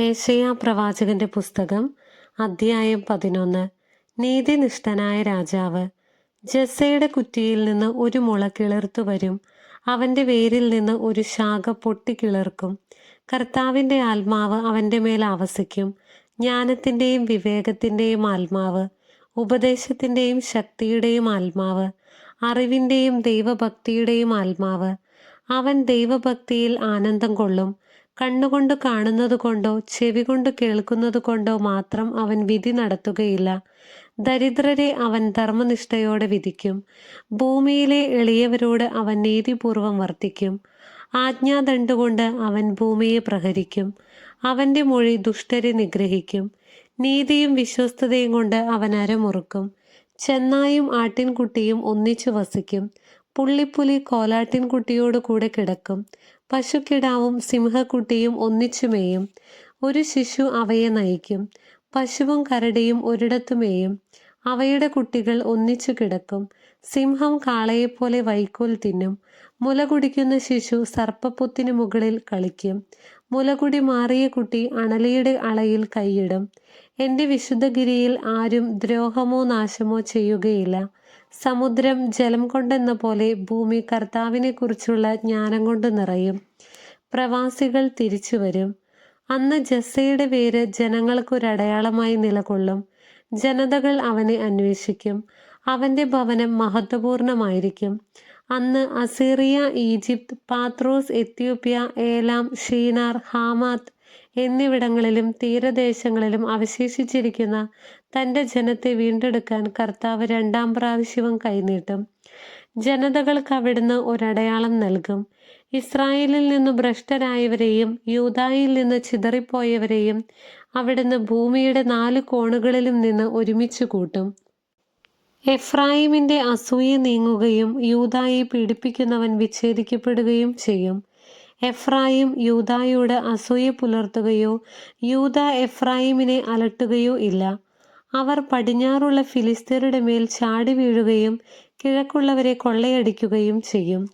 ഏശയ പ്രവാചകന്റെ പുസ്തകം അധ്യായം പതിനൊന്ന്. നീതിനിഷ്ഠനായ രാജാവ് ജസ്സയുടെ കുറ്റിയിൽ നിന്ന് ഒരു മുള കിളിർത്തു വരും. അവന്റെ വേരിൽ നിന്ന് ഒരു ശാഖ പൊട്ടിക്കിളിർക്കും കർത്താവിന്റെ ആത്മാവ് അവന്റെ മേൽ ആവസിക്കും. ജ്ഞാനത്തിന്റെയും വിവേകത്തിന്റെയും ആത്മാവ് ഉപദേശത്തിന്റെയും ശക്തിയുടെയും ആത്മാവ് അറിവിന്റെയും ദൈവഭക്തിയുടെയും ആത്മാവ് അവൻ ദൈവഭക്തിയിൽ ആനന്ദം കൊള്ളും. കണ്ണുകൊണ്ട് കാണുന്നത് കൊണ്ടോ ചെവി കൊണ്ട് കേൾക്കുന്നത് കൊണ്ടോ മാത്രം അവൻ വിധി നടത്തുകയില്ല. ദരിദ്രരെ അവൻ ധർമ്മനിഷ്ഠയോടെ വിധിക്കും. ഭൂമിയിലെ എളിയവരോട് അവൻ നീതിപൂർവം വർത്തിക്കും. ആജ്ഞാദണ്ടുകൊണ്ട് അവൻ ഭൂമിയെ പ്രഹരിക്കും. അവന്റെ മൊഴി ദുഷ്ടരെ നിഗ്രഹിക്കും. നീതിയും വിശ്വസ്തതയും കൊണ്ട് അവൻ അരമുറുക്കും. ചെന്നായും ആട്ടിൻകുട്ടിയും ഒന്നിച്ചു വസിക്കും. പുള്ളിപ്പുലി കോലാട്ടിൻകുട്ടിയോട് കൂടെ കിടക്കും. പശുക്കിടാവും സിംഹക്കുട്ടിയും ഒന്നിച്ചു മേയും. ഒരു ശിശു അവയെ നയിക്കും. പശുവും കരടിയും ഒരിടത്തു മേയും. അവയുടെ കുട്ടികൾ ഒന്നിച്ചു കിടക്കും. സിംഹം കാളയെപ്പോലെ വൈക്കോൽ തിന്നും. മുല കുടിക്കുന്ന ശിശു സർപ്പപ്പൊത്തിനു മുകളിൽ കളിക്കും. മുലകുടി മാറിയ കുട്ടി അണലിയുടെ അളയിൽ കൈയിടും. എന്റെ വിശുദ്ധഗിരിയിൽ ആരും ദ്രോഹമോ നാശമോ ചെയ്യുകയില്ല. സമുദ്രം ജലം കൊണ്ടെന്ന പോലെ ഭൂമി കർത്താവിനെ കുറിച്ചുള്ള ജ്ഞാനം കൊണ്ട് നിറയും. പ്രവാസികൾ തിരിച്ചു വരും. അന്ന് ജസ്സയുടെ പേര് ജനങ്ങൾക്കൊരടയാളമായി നിലകൊള്ളും. ജനതകൾ അവനെ അന്വേഷിക്കും. അവന്റെ ഭവനം മഹത്വപൂർണമായിരിക്കും. അന്ന് Assyria Egypt Pathros Ethiopia Elam Shinar Hamath എന്നിവിടങ്ങളിലും തീരദേശങ്ങളിലും അവശേഷിച്ചിരിക്കുന്ന തന്റെ ജനത്തെ വീണ്ടെടുക്കാൻ കർത്താവ് രണ്ടാം പ്രാവശ്യവും കൈനീട്ടും. ജനതകൾക്ക് അവിടുന്ന് ഒരടയാളം നൽകും. ഇസ്രായേലിൽ നിന്ന് ഭ്രഷ്ടരായവരെയും യൂതായിൽ നിന്ന് ചിതറിപ്പോയവരെയും അവിടുന്ന് ഭൂമിയുടെ നാല് കോണുകളിലും നിന്ന് ഒരുമിച്ച് കൂട്ടും. എഫ്രായിമിന്റെ അസൂയ നീങ്ങുകയും യൂതായെ പീഡിപ്പിക്കുന്നവൻ വിച്ഛേദിക്കപ്പെടുകയും ചെയ്യും. എഫ്രായിം യൂതായോട് അസൂയ പുലർത്തുകയോ യൂത എഫ്രായിമിനെ അലട്ടുകയോ ഇല്ല. അവർ പടിഞ്ഞാറുള്ള ഫിലിസ്തീനയുടെ മേൽ ചാടി വീഴുകയും കിഴക്കുള്ളവരെ കൊള്ളയടിക്കുകയും ചെയ്യും.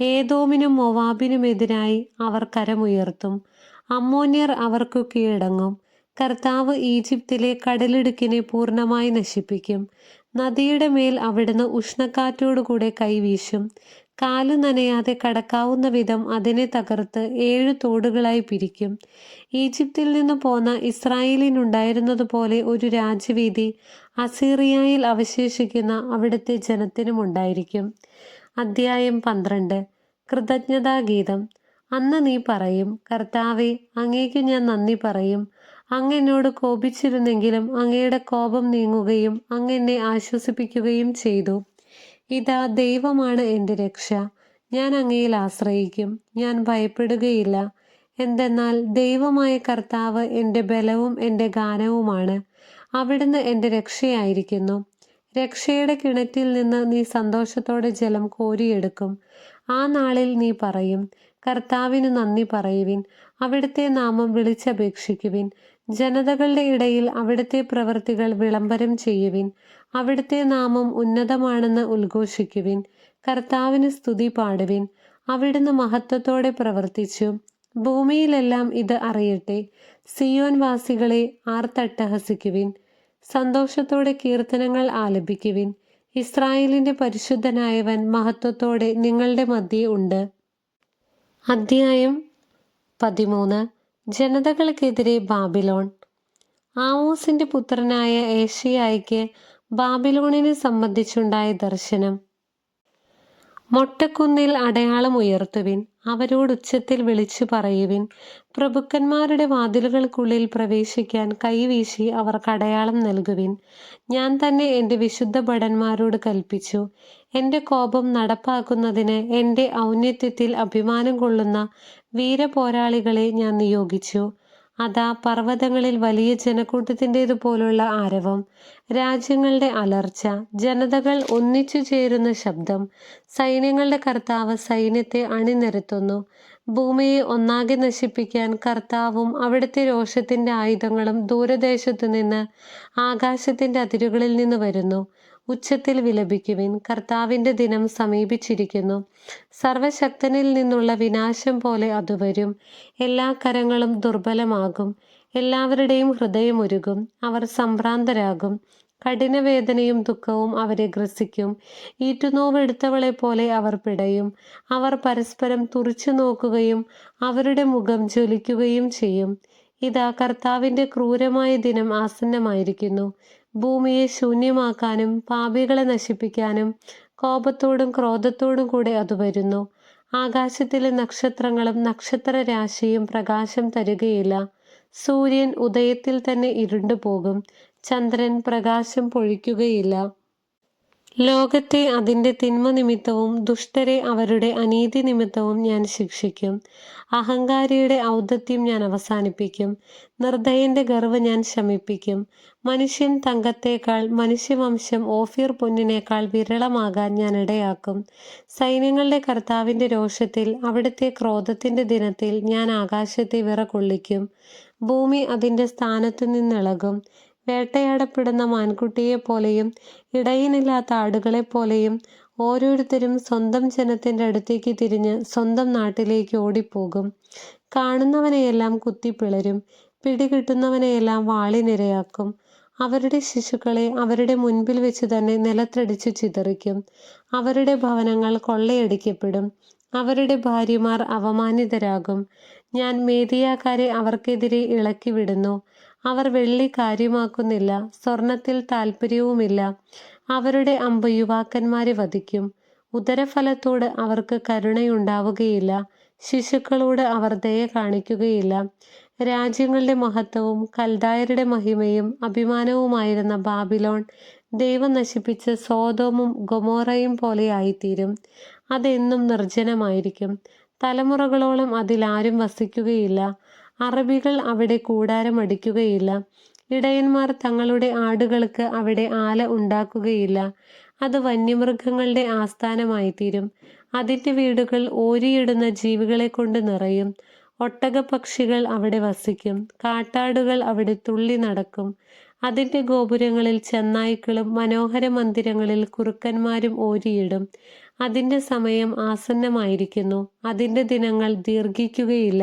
ഏതോമിനും മൊവാബിനുമെതിരായി അവർ കരമുയർത്തും. അമ്മോന്യർ അവർക്കു കീഴടങ്ങും. കർത്താവ് ഈജിപ്തിലെ കടലിടുക്കിനെ പൂർണമായി നശിപ്പിക്കും. നദിയുടെ മേൽ അവിടുന്ന് ഉഷ്ണക്കാറ്റോടുകൂടെ കൈവീശും. കാലു നനയാതെ കടക്കാവുന്ന വിധം അതിനെ തകർത്ത് ഏഴ് തോടുകളായി പിരിക്കും. ഈജിപ്തിൽ നിന്ന് പോന്ന ഇസ്രായേലിനുണ്ടായിരുന്നതുപോലെ ഒരു രാജ്യവീതി അസീറിയയിൽ അവശേഷിക്കുന്ന അവിടുത്തെ ജനത്തിനും ഉണ്ടായിരിക്കും അദ്ധ്യായം പന്ത്രണ്ട്. കൃതജ്ഞതാഗീതം. അന്ന് നീ പറയും കർത്താവെ അങ്ങേക്ക് ഞാൻ നന്ദി പറയും. അങ്ങ് എന്നോട് കോപിച്ചിരുന്നെങ്കിലും അങ്ങയുടെ കോപം നീങ്ങുകയും അങ്ങ് എന്നെ ആശ്വസിപ്പിക്കുകയും ചെയ്തു. ഇതാ ദൈവമാണ് എന്റെ രക്ഷ. ഞാൻ അങ്ങയിൽ ആശ്രയിക്കും. ഞാൻ ഭയപ്പെടുകയില്ല. എന്തെന്നാൽ ദൈവമായ കർത്താവ് എന്റെ ബലവും എന്റെ ഗാനവുമാണ്. അവിടുന്ന് എന്റെ രക്ഷയായിരിക്കുന്നു. രക്ഷയുടെ കിണറ്റിൽ നിന്ന് നീ സന്തോഷത്തോടെ ജലം കോരിയെടുക്കും. ആ നാളിൽ നീ പറയും കർത്താവിന് നന്ദി പറയുവിൻ. അവിടുത്തെ നാമം വിളിച്ചപേക്ഷിക്കുവിൻ. ജനതകളുടെ ഇടയിൽ അവിടുത്തെ പ്രവൃത്തികൾ വിളംബരം ചെയ്യുവിൻ. അവിടുത്തെ നാമം ഉന്നതമാണെന്ന് ഉദ്ഘോഷിക്കുവിൻ. കർത്താവിന് സ്തുതി പാടുവിൻ. അവിടുന്ന് മഹത്വത്തോടെ പ്രവർത്തിച്ചു. ഭൂമിയിലെല്ലാം ഇത് അറിയട്ടെ. സിയോൻ വാസികളെ ആർത്തട്ടഹസിക്കുവിൻ. സന്തോഷത്തോടെ കീർത്തനങ്ങൾ ആലപിക്കുവിൻ. ഇസ്രായേലിന്റെ പരിശുദ്ധനായവൻ മഹത്വത്തോടെ നിങ്ങളുടെ മധ്യേ ഉണ്ട്. അധ്യായം പതിമൂന്ന്. ജനതകൾക്കെതിരെ ബാബിലോൺ. ആമോസിന്റെ പുത്രനായ ഏഷ്യായിക്ക് ബാബിലോണിനെ സംബന്ധിച്ചുണ്ടായ ദർശനം. മൊട്ടക്കുന്നിൽ അടയാളം ഉയർത്തുവിൻ. അവരോട് ഉച്ചത്തിൽ വിളിച്ചു പറയുവിൻ. പ്രഭുക്കന്മാരുടെ വാതിലുകൾക്കുള്ളിൽ പ്രവേശിക്കാൻ കൈവീശി അവർ കടയാളം നൽകുവിൻ. ഞാൻ തന്നെ എന്റെ വിശുദ്ധ ഭടന്മാരോട് കൽപ്പിച്ചു എന്റെ കോപം നടപ്പാക്കുന്നതിന് എന്റെ ഔന്നത്യത്തിൽ അഭിമാനം കൊള്ളുന്ന വീരപോരാളികളെ ഞാൻ നിയോഗിച്ചു. അതാ പർവതങ്ങളിൽ വലിയ ജനക്കൂട്ടത്തിന്റേതുപോലുള്ള ആരവം രാജ്യങ്ങളുടെ അലർച്ച ജനതകൾ ഒന്നിച്ചു ചേരുന്ന ശബ്ദം സൈന്യങ്ങളുടെ കർത്താവ് സൈന്യത്തെ അണിനിരത്തുന്നു ഭൂമിയെ ഒന്നാകെ നശിപ്പിക്കാൻ കർത്താവും അവിടുത്തെ രോഷത്തിന്റെ ആയുധങ്ങളും ദൂരദേശത്തു നിന്ന് ആകാശത്തിന്റെ അതിരുകളിൽ നിന്ന് വരുന്നു. ഉച്ചത്തിൽ വിലപിക്കുവിൻ. കർത്താവിന്റെ ദിനം സമീപിച്ചിരിക്കുന്നു. സർവശക്തനിൽ നിന്നുള്ള വിനാശം പോലെ അത് വരും. എല്ലാ കരങ്ങളും ദുർബലമാകും. എല്ലാവരുടെയും ഹൃദയമൊരുകും അവർ സംഭ്രാന്തരാകും. കഠിനവേദനയും ദുഃഖവും അവരെ ഗ്രസിക്കും. ഈറ്റുനോവെടുത്തവളെ പോലെ അവർ പിടയും. അവർ പരസ്പരം തുറിച്ചു നോക്കുകയും അവരുടെ മുഖം ജ്വലിക്കുകയും ചെയ്യും. ഇതാ കർത്താവിന്റെ ക്രൂരമായ ദിനം ആസന്നമായിരിക്കുന്നു. ഭൂമിയെ ശൂന്യമാക്കാനും പാപികളെ നശിപ്പിക്കാനും കോപത്തോടും ക്രോധത്തോടും കൂടെ അത് വരുന്നു. ആകാശത്തിലെ നക്ഷത്രങ്ങളും നക്ഷത്ര രാശിയും പ്രകാശം തരുകയില്ല. സൂര്യൻ ഉദയത്തിൽ തന്നെ ഇരുണ്ടു പോകും ചന്ദ്രൻ പ്രകാശം പൊഴിക്കുകയില്ല. ലോകത്തെ അതിന്റെ തിന്മ നിമിത്തവും ദുഷ്ടരെ അവരുടെ അനീതി നിമിത്തവും ഞാൻ ശിക്ഷിക്കും. അഹങ്കാരിയുടെ ഔദ്ധത്യം ഞാൻ അവസാനിപ്പിക്കും. നിർദ്ദയന്റെ ഗർവ് ഞാൻ ശമിപ്പിക്കും. മനുഷ്യൻ തങ്കത്തേക്കാൾ മനുഷ്യവംശം ഓഫീർ പൊന്നിനേക്കാൾ വിരളമാകാൻ ഞാൻ ഇടയാക്കും. സൈന്യങ്ങളുടെ കർത്താവിന്റെ രോഷത്തിൽ അവിടുത്തെ ക്രോധത്തിന്റെ ദിനത്തിൽ ഞാൻ ആകാശത്തെ വിറകൊള്ളിക്കും. ഭൂമി അതിന്റെ സ്ഥാനത്തു നിന്നിളകും വേട്ടയാടപ്പെടുന്ന മാൻകുട്ടിയെപ്പോലെയും ഇടയനില്ലാത്ത ആടുകളെപ്പോലെയും ഓരോരുത്തരും സ്വന്തം ജനത്തിന്റെ അടുത്തേക്ക് തിരിഞ്ഞ് സ്വന്തം നാട്ടിലേക്ക് ഓടിപ്പോകും. കാണുന്നവനെയെല്ലാം കുത്തിപ്പിളരും പിടികിട്ടുന്നവനെയെല്ലാം വാളിനിരയാക്കും അവരുടെ ശിശുക്കളെ അവരുടെ മുൻപിൽ വെച്ച് തന്നെ നിലത്തടിച്ചു ചിതറിക്കും. അവരുടെ ഭവനങ്ങൾ കൊള്ളയടിക്കപ്പെടും. അവരുടെ ഭാര്യമാർ അവമാനിതരാകും ഞാൻ മേദിയാക്കാരെ അവർക്കെതിരെ ഇളക്കി വിടുന്നു. അവർ വെള്ളി കാര്യമാക്കുന്നില്ല സ്വർണത്തിൽ താല്പര്യവുമില്ല അവരുടെ അമ്പ് യുവാക്കന്മാരെ വധിക്കും. ഉദരഫലത്തോട് അവർക്ക് കരുണയുണ്ടാവുകയില്ല. ശിശുക്കളോട് അവർ ദയ കാണിക്കുകയില്ല. രാജ്യങ്ങളുടെ മഹത്വവും കൽദായരുടെ മഹിമയും അഭിമാനവുമായിരുന്ന ബാബിലോൺ ദൈവം നശിപ്പിച്ച സോതോമും ഗൊമോറയും പോലെയായിത്തീരും അതെന്നും നിർജനമായിരിക്കും. തലമുറകളോളം അതിലാരും വസിക്കുകയില്ല. അറബികൾ അവിടെ കൂടാരമടിക്കുകയില്ല ഇടയന്മാർ തങ്ങളുടെ ആടുകൾക്ക് അവിടെ ആല ഉണ്ടാക്കുകയില്ല. അത് വന്യമൃഗങ്ങളുടെ ആസ്ഥാനമായി തീരും അതിന്റെ വീടുകൾ ഓരിയിടുന്ന ജീവികളെ കൊണ്ട് നിറയും. ഒട്ടകപക്ഷികൾ അവിടെ വസിക്കും. കാട്ടാടുകൾ അവിടെ തുള്ളി നടക്കും. അതിന്റെ ഗോപുരങ്ങളിൽ ചെന്നായ്ക്കളും മനോഹര മന്ദിരങ്ങളിൽ കുറുക്കന്മാരും ഓരിയിടും. അതിന്റെ സമയം ആസന്നമായിരിക്കുന്നു. അതിന്റെ ദിനങ്ങൾ ദീർഘിക്കുകയില്ല.